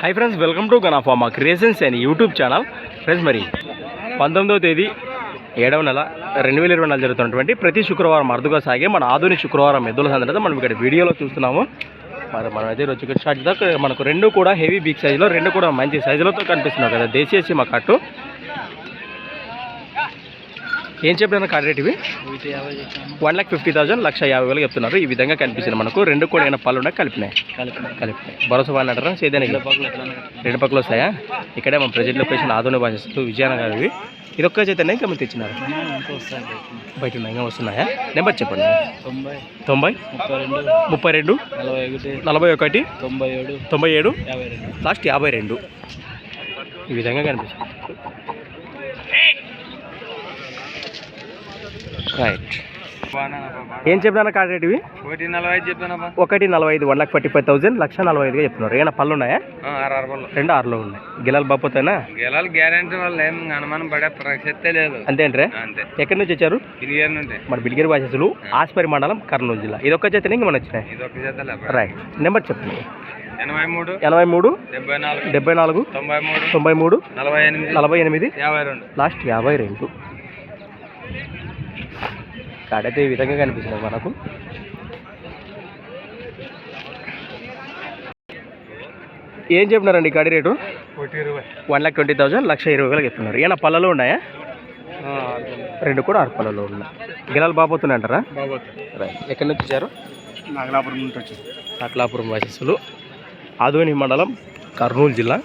Hi friends welcome to Ganafama creations అని YouTube channel friends మరి పంతొమ్మిదవ తేదీ ఏడవ నెల రెండు వేల ఇరవై నెల జరుగుతున్నటువంటి ప్రతి శుక్రవారం అరుదుగా సాగే మన ఆధునిక శుక్రవారం ఎద్దుల సందర్భంగా మనం ఇక్కడ వీడియోలో చూస్తున్నాము. మరి మనం అయితే రోజు ఇక్కడ స్టార్ట్ మనకు రెండు కూడా హెవీ బిగ్ సైజులో రెండు కూడా మంచి సైజులతో కనిపిస్తున్నాయి కదా దేశీయ సీమ కట్టు ఏం చెప్పిన కార్డ్ రేట్ ఇవి? వన్ లాక్ ఫిఫ్టీ థౌసండ్ లక్ష యాభై వేలు చెప్తున్నారు. ఈ విధంగా కనిపిస్తుంది మనకు. రెండు కూడా ఏమైనా పళ్ళు ఉన్నాయి కలిపినాయి. కలిపినాయి. భరోసా బాగా అంటారా? సేదానికి రెండు పక్కలు వస్తాయా? ఇక్కడే మన ప్రజెంట్ లొకేషన్ ఆధునిక భాషిస్తూ విజయనగరం ఇవి ఇది. ఒక్క చేతనే ఇంకా మీరు తెచ్చినారు? బయట ఇంకా వస్తున్నాయా? నెంబర్ చెప్పండి. తొంభై. ముప్పై రెండు. నలభై ఒకటి. తొంభై ఏడు. తొంభై ఏడు? లాస్ట్ యాభై రెండు. ఈ విధంగా కనిపిస్తుంది. రైట్ ఏం చెప్పినా కార్డ్ రేట్ ఇవి? ఒకటి నలభై ఐదు చెప్పానబ్బా ఒకటి నలభై ఐదు one lakh forty five thousand లక్ష నలభై ఐదుగా చెప్తున్నారు. ఏమైనా పళ్ళు ఉన్నాయా? ఆరు ఆరు పళ్ళు. రెండు ఆరులో ఉన్నాయి. గిలాలు బాపోతేనా గెలాలి గ్యారంటీ వల్ల ఏం అనుమానం పడే ప్రసక్తే లేదు. అంతేంట్రే అంతే. ఎక్కడి నుంచి వచ్చారు? బిర్యానీ నుండి. మన బిడిగిరి భాషలు ఆస్పరి మండలం కర్నూలు జిల్లా. ఇది ఒక్క చేతనే ఇంక మన వచ్చినాయి ఇది జత రైట్ నెంబర్ చెప్పండి. ఎనభై మూడు ఎనభై మూడు డెబ్బై నాలుగు డెబ్బై నాలుగు తొంభై మూడు తొంభై మూడు నలభై ఎనిమిది నలభై ఎనిమిది యాభై రెండు. లాస్ట్ యాభై రెండు. కాడైతే ఈ విధంగా కనిపిస్తుంది మనకు. ఏం చెప్పినారండి కాడి rate? One lakh twenty thousand లక్ష ఇరవై వేలకు చెప్తున్నారు. ఏమైనా పళ్ళలో ఉన్నాయా? రెండు కూడా ఆరు పళ్ళలో ఉన్నాయి. గిలాలు బాపోతున్నాయి అంటారా? రైట్ ఎక్కడి నుంచి వచ్చారు? నాగలాపురం నుండి వచ్చి అట్లాపురం వాసిస్తులు ఆదోని మండలం కర్నూలు జిల్లా.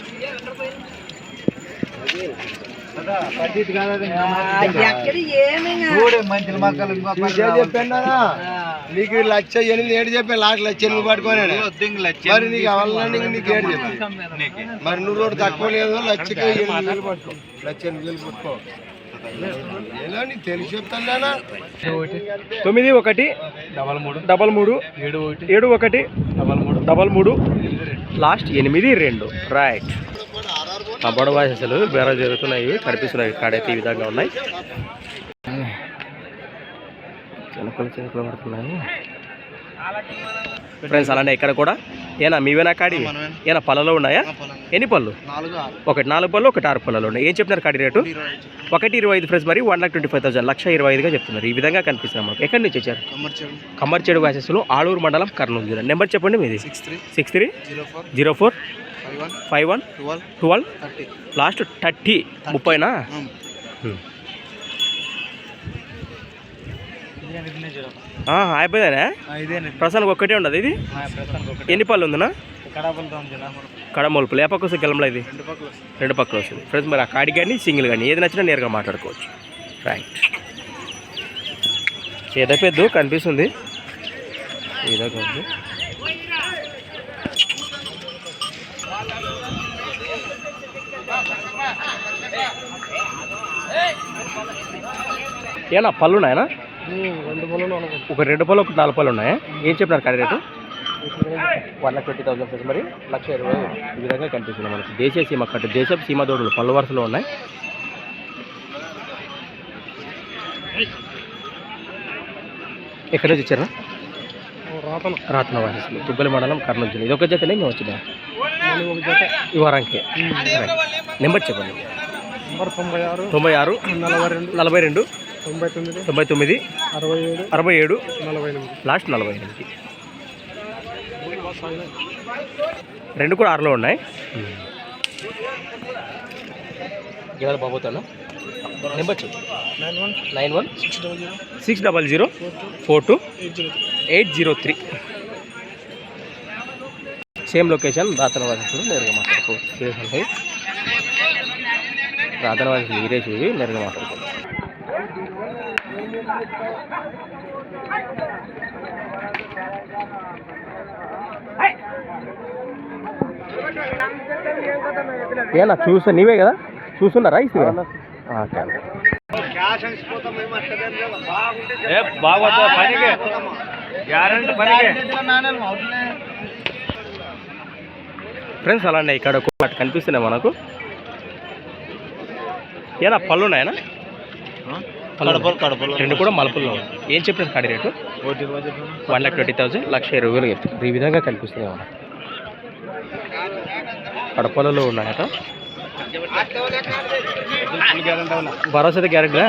నీకు లక్ష ఎనిమిది ఏడు చెప్పాను లాస్ట్ లక్ష ఎనిమిది పట్టుకోనే మరి నీకు అవల్ల నీకు నీకు ఏడు చెప్పాను. మరి నువ్వు రోడ్డు తక్కువ లేదు లక్షకి ఎనిమిది వేలు పట్టుకో. లక్ష ఎనిమిది వేలు పట్టుకో. తొమ్మిది ఒకటి. డబల్ మూడు. డబల్ మూడు. ఏడు ఒకటి. ఏడు ఒకటి. డబల్ మూడు. డబల్ మూడు. లాస్ట్ ఎనిమిది రెండు. రైట్ ఆ బొడవాసలు బేర జరుగుతున్నాయి కనిపిస్తున్నాయి కాడైతే ఈ విధంగా ఉన్నాయి. పడుతున్నాయి ఫ్రెండ్స్ అలానే ఇక్కడ కూడా. ఏనా మీవేనా కాడి? ఏనా పళ్ళలో ఉన్నాయా? ఎన్ని పళ్ళు? ఒకటి నాలుగు పళ్ళు ఒకటి ఆరు పళ్ళలో ఉన్నాయి. ఏం చెప్తున్నారు కాడి రేటు? ఒకటి ఇరవై ఐదు ఫ్రెండ్స్ మరి one lakh twenty five thousand లక్ష ఇరవై ఐదుగా చెప్తున్నారు. ఈ విధంగా కనిపిస్తున్నాయి మనకు ఎక్కడి నుంచి వచ్చారు? కమ్మర్చేడు వాసెస్లో ఆలూరు మండలం కర్నూలు జిల్లా. నెంబర్ చెప్పండి మీది. Six three six three zero four five one twelve last thirty ముప్పైనా ఆ, అయిపోయిందా? ప్రస్తుతానికి ఒక్కటే ఉండదు ఇది? ఎన్ని పళ్ళు జిల్లా కడమలుపులు ఏ పక్క వస్తుంది గెలంలో ఇది? రెండు పక్కలు రెండు పక్కలు వస్తుంది. ఫ్రెండ్స్ మరి ఆ కాడి కానీ సింగిల్ కానీ ఏది నచ్చినా నేరుగా మాట్లాడుకోవచ్చు. రైట్ పెద్ద కనిపిస్తుంది. విధంగా ఉంది ఏనా పళ్ళు ఉన్నాయనా? రెండు ఒక రెండు పళ్ళు ఒక నాలుగు పళ్ళు ఉన్నాయా? ఏం చెప్పినారు కాడి rate? One lakh twenty thousand fees మరి. లక్ష ఇరవై. ఈ విధంగా కనిపిస్తుంది మనకి. దేశీయ సీమ కట్టు దేశపు సీమ దోడులు పళ్ళు వరుసలో ఉన్నాయి. ఎక్కడి నుంచి వచ్చారా? రాతను. రాతన వాసిస్తులు తుగ్గలి మండలం కర్నూలు జిల్లా. ఇది ఒక జతనే ఒక జత. ఈ వారానికి. నెంబర్ చెప్పండి. నెంబర్ తొంభై ఆరు తొంభై ఆరు నలభై రెండు. నలభై రెండు. తొంభై తొమ్మిది తొంభై తొమ్మిది అరవై ఏడు అరవై ఏడు నలభై ఎనిమిది. లాస్ట్ నలభై ఎనిమిది. రెండు కూడా ఆరులో ఉన్నాయి. గిరాలు బాబోతాను నెంబర్ చెప్పు. Nine one nine one six double zero six double zero four two eight zero eight zero three. Same location రాతన వాసిస్తులు నేరుగా రాతన వాసిస్తులు వీరేష్ ఇవి నేరుగా మాట్లాడుకోవచ్చు ఏనా చూసా నీవే కదా? చూస్తున్నారా ఇస్తే పనికి. గ్యారంటీ పనికి. ఫ్రెండ్స్ అలానే ఇక్కడ ఒకటి కనిపిస్తున్నాయి మనకు. ఏనా పళ్ళు ఉన్నాయనా? కడపలు కడపలు రెండు కూడా మలుపుల్లో. ఏం చెప్పారు కాడి rate? One lakh twenty thousand లక్ష ఇరవై వేలు చెప్తారు ఈ విధంగా కనిపిస్తుంది అన్నమాట. కడపలలో ఉన్నాయట. భరోసా గ్యారెంటీగా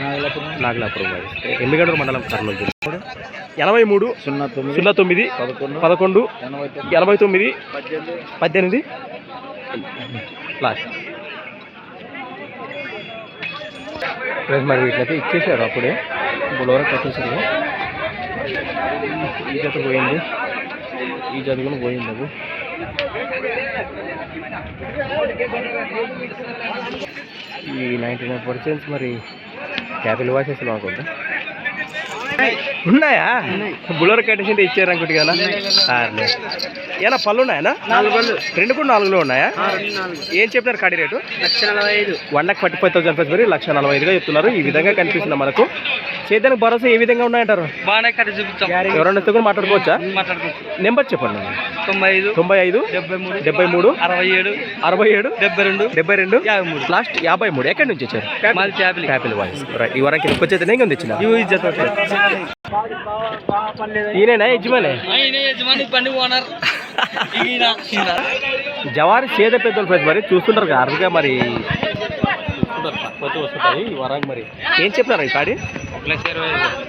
నాగలాపురం. వారి. ఎమ్మిగడూరు మండలం కర్నూలు జిల్లా. ఎనభై మూడు సున్నా తొమ్మిది సున్నా తొమ్మిది పదకొండు పదకొండు ఎనభై తొమ్మిది పద్దెనిమిది. లాస్ట్. మరి వీటినైతే ఇచ్చేసారు అప్పుడే. బులోరా కట్టేసారు ఈ జత పోయింది. ఈ జత కూడా పోయింది అది ఈ నైంటీ నైన్ పర్సెంట్ మరి క్యాపిల్ వాసేసి అనుకుంటా ఉన్నాయా? బులోరా కట్టేసి ఇచ్చారు అనుకుంటు కదా. ఏనా పళ్ళు. ఉన్నాయా రెండు కూడా నాలుగులో ఉన్నాయా? నాలుగు. ఏం చెప్పినారు కాడి rate? One lakh forty five thousand లక్ష నలభై ఐదుగా చెప్తున్నారు. ఈ విధంగా కనిపిస్తుంది మనకు. సేద్యానికి భరోసా ఏ విధంగా ఉన్నాయంటారు? ఎవరైనా కూడా మాట్లాడుకోవచ్చా నెంబర్ చెప్పండి తొంభై ఐదు తొంభై ఐదు డెబ్బై మూడు డెబ్బై మూడు అరవై ఏడు అరవై ఏడు డెబ్బై రెండు డెబ్బై రెండు యాభై మూడు లాస్ట్ యాభై మూడు ఎక్కడి నుంచి వచ్చారు? వాయిస్. ఈ వరకు వచ్చేది ఇంకా తెచ్చిన? ఈయనేనా యజమాని? జవారి సేద పెద్దలు ఫ్రెండ్స్ మరి చూస్తుంటారు కదా అరుదుగా మరి. చూస్తుంటారు ఈ వరానికి మరి. ఏం చెప్తున్నారు ఈ కాడి?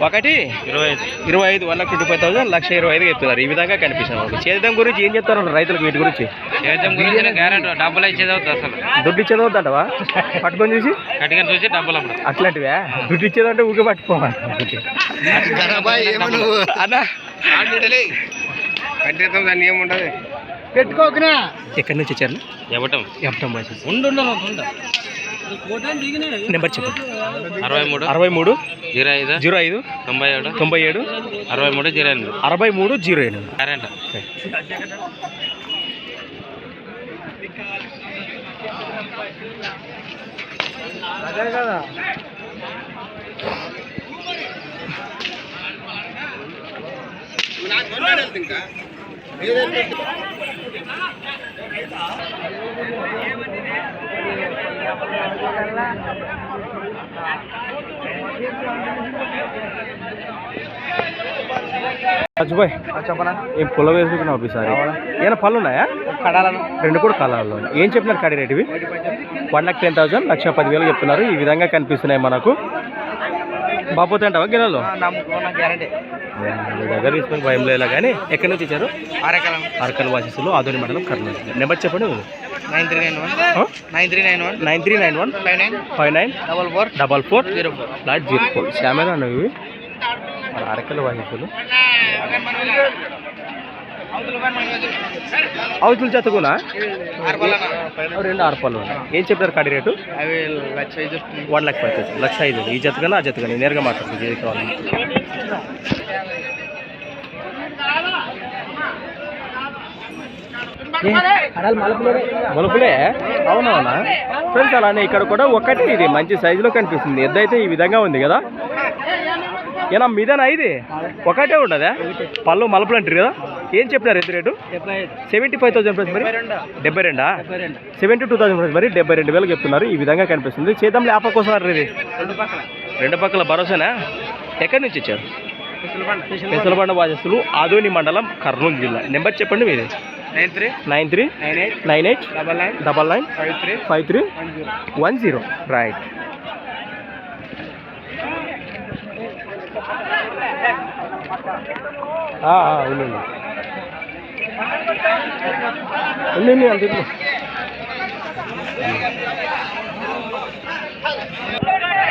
ఒకటి? ఇరవై ఐదు. ఇరవై ఐదు one lakh twenty five thousand లక్ష ఇరవై ఐదు చెప్తున్నారు ఈ విధంగా కనిపిస్తుంది మనకు. సేద్యం గురించి ఏం చెప్తారు రైతులకు వీటి గురించి? సేద్యం గురించి గ్యారెంటీ డబ్బులు ఇచ్చేది అవుతుంది అసలు. దుడ్డు ఇచ్చేది వద్దంటవా పట్టుకొని చూసి? కటిగా చూసి డబ్బులు అప్పుడు అట్లాంటివా? దుడ్డు ఇచ్చేదంటే ఊకే పట్టుకోవాలి దాన్ని ఏముండదు ఎక్కడి నుంచి వచ్చారు? ఎంటం వాయిసెస్ ఉండు. నెంబర్ చెప్పండి అరవై మూడు. అరవై మూడు. జీరో ఐదు. జీరో ఐదు. తొంభై ఏడు. తొంభై ఏడు. అరవై మూడు జీరో ఎనిమిది. అరవై మూడు జీరో ఎనిమిది. కరెంట్. రాజుబాయ్ చెప్పనా ఏం పుల్ల వేసుకుంటున్నావు ఒకసారి. ఏమైనా పళ్ళు ఉన్నాయా? కడాలను రెండు కూడా కళాలు ఏం చెప్పినారు కాడి రేట్ ఇవి? వన్ లాక్ టెన్ థౌసండ్ లక్ష పదివేలు చెప్తున్నారు. ఈ విధంగా కనిపిస్తున్నాయి మనకు. బాపోతే అంటావా మీ దగ్గర తీసుకుని భయం లేదు కానీ ఎక్కడి నుంచి వచ్చారు? అరకలం. అరకల్ వాసిస్తులు ఆదోని మండలం కర్నూలు. నెంబర్ చెప్పండి nine three nine one. Nine three nine one. Nine three nine one. Five nine. Five nine. Double four. Double four. Zero four. Last zero four. శ్యామేనా అన్నవి అరకల్ వాసిస్తులు. అవతులు జతకునా రెండు ఆరుపాలు ఏం చెప్పారు కాడి రేటు? అవి లక్ష ఐదు వన్ లాక్ ఫైవ్ లక్ష ఐదు. ఈ జతగానే ఆ జతగానే నేరుగా మాట్లాడుతుంది ఏది కావాలి. మలుపులే. అవునవునా ఫ్రెండ్స్ అలానే ఇక్కడ కూడా ఒకటి ఇది. మంచి సైజులో కనిపిస్తుంది. ఎద్దు అయితే ఈ విధంగా ఉంది కదా? ఏనా మీదేనా ఇది? ఒకటే ఉండదా? పళ్ళు మలుపులు అంటారు కదా? ఏం చెప్పినారు ఎద్దు rate? Seventy five thousand friends మరి? డెబ్బై రెండా. సెవెంటీ టూ థౌసండ్ ఫ్రెండ్స్ మరి? డెబ్బై రెండు వేలు చెప్తున్నారు. ఈ విధంగా కనిపిస్తుంది. చేద్దాం లేప కోసం ఇది. రెండు పక్కల. భరోసానా? ఎక్కడి నుంచి వచ్చారు? పెసలబండ. వాజస్తులు ఆదోని మండలం కర్నూలు జిల్లా. నెంబర్ చెప్పండి మీది. Nine three. Nine three. Nine eight. Nine eight. Double nine. Double nine. Five three. Five three. One zero. Right. ఉండండి ఉండండి అంత ఇవ్వు.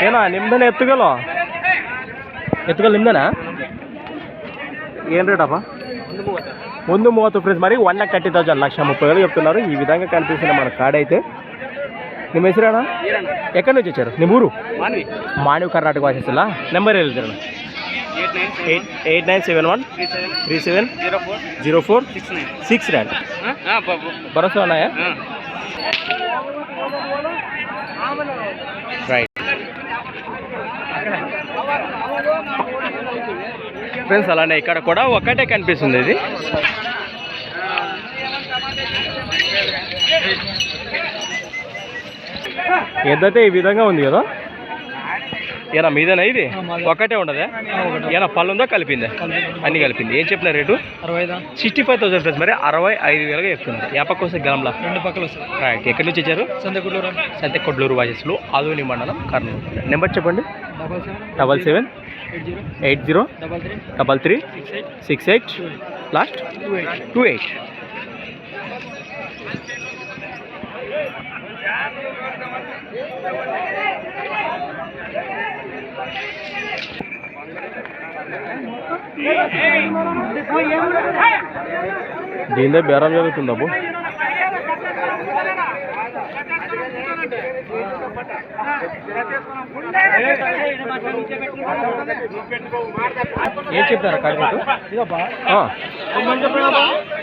ఏనా నిమ్దన ఎత్తుగలో ఎత్తుగలు నిమ్దనా ఏం రేట్ అప్ప ముందు మూవత్తు ఫ్రెండ్స్ మరి వన్ లాక్ థర్టీ థౌసండ్ లక్ష ముప్పై వేలు చెప్తున్నారు ఈ విధంగా కనిపిస్తుంది మన కార్డ్ అయితే నీ మెసిరానా ఎక్కడి నుంచి వచ్చారు నీ ఊరు మాన్వి మానవ్ కర్ణాటక వాసేస్తా నెంబర్ వెళ్తారు eight nine eight nine seven one three seven zero four nine six nine భరోసా ఉన్నాయా? రైట్ ఫ్రెండ్స్ అలానే ఇక్కడ కూడా ఒకటే కనిపిస్తుంది ఇది. ఎద్దైతే ఈ విధంగా ఉంది కదా? ఏనా మీదేనా ఇది? ఒకటే ఉండదా? ఏనా పళ్ళు ఉందో కలిపిందా అన్ని కలిపింది. ఏం చెప్పిన rate? Sixty five thousand friends మరి అరవై ఐదు వేలుగా చెప్తున్నారు. ఏ పక్క వస్తే గ్రామ్లా? రెండు పక్కలు రైట్. ఎక్కడి నుంచి వచ్చారు? సంతకుళ్ళూరు సంతే కొడ్లూరు వాజెస్లో ఆదోని మండలం కర్నూలు. నెంబర్ చెప్పండి. Double seven. Eight zero. Double three. Six eight. Last. Two eight. దీందే బేరం జరుగుతుంది అబ్బు? ఏం చెప్తారా కాడిపోతు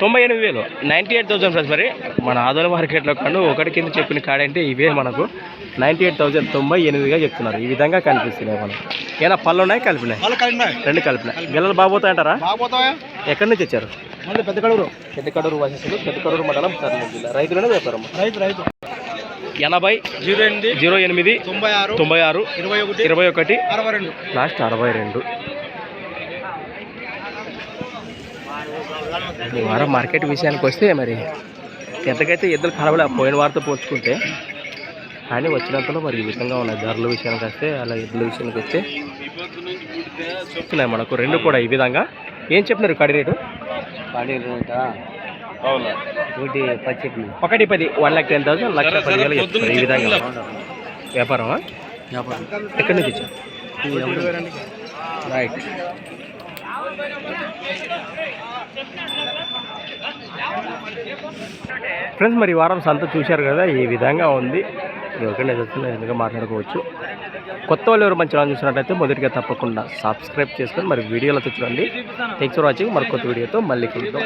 తొంభై ఎనిమిది వేలు. నైంటీ ఎయిట్ థౌసండ్ ప్లస్ మరి. మన ఆదోళ మార్కెట్లో కాను ఒకటి కింద చెప్పిన కాడంటే ఇవే మనకు. నైంటీ ఎయిట్ థౌసండ్ తొంభై ఎనిమిదిగా చెప్తున్నారు. ఈ విధంగా కనిపిస్తున్నాయి మనకు ఏనా పళ్ళు ఉన్నాయి? కలిపినాయి? రెండు కలిపినాయి. గిల్లలు బాగోతాయంటారా బాగుపోతావా ఎక్కడి నుంచి వచ్చారు? మళ్ళీ పెద్ద కడూరు వాసేసులు పెద్ద కడూరు మండలం కర్నూలు జిల్లా. రైతులనే వ్యాపారం రైతు రైతు. ఎనభై జీరో ఎనిమిది జీరో ఎనిమిది తొంభై ఆరు తొంభై ఆరు ఇరవై ఒకటి ఇరవై ఒకటి అరవై రెండు. లాస్ట్ అరవై రెండు. ఈ వారం మార్కెట్ విషయానికి వస్తే మరి ఎంతకైతే ఎద్దులు కలవలే పోయిన వారితో పోల్చుకుంటే కానీ వచ్చినంతలో మరి ఈ విధంగా ఉన్నాయి ధరల విషయానికి వస్తే అలా ఎద్దుల విషయానికి వస్తే చెప్తున్నాయి మనకు రెండు కూడా ఈ విధంగా. ఏం చెప్పినారు కడి రేటు? ఒకటి పచ్చి ఒకటి పది వన్ లాక్ టెన్ థౌసండ్ లక్ష పదివేలు చెప్తున్నారు ఈ విధంగా. వ్యాపారమా? ఎక్కడి నుంచి ఇచ్చారు? రైట్. ఫ్రెండ్స్ మరి ఈ వారం సంత చూశారు కదా ఈ విధంగా ఉంది. ఎవరికైనా తెలిసిన ఎందుకు మాట్లాడుకోవచ్చు కొత్త వాళ్ళు ఎవరు మంచి ఛానల్ చూసినట్టయితే మొదటిగా తప్పకుండా సబ్స్క్రైబ్ చేసుకొని మరి వీడియోలతో చూడండి. థ్యాంక్స్ ఫర్ వాచింగ్ మరి కొత్త వీడియోతో మళ్ళీ కలుద్దాం.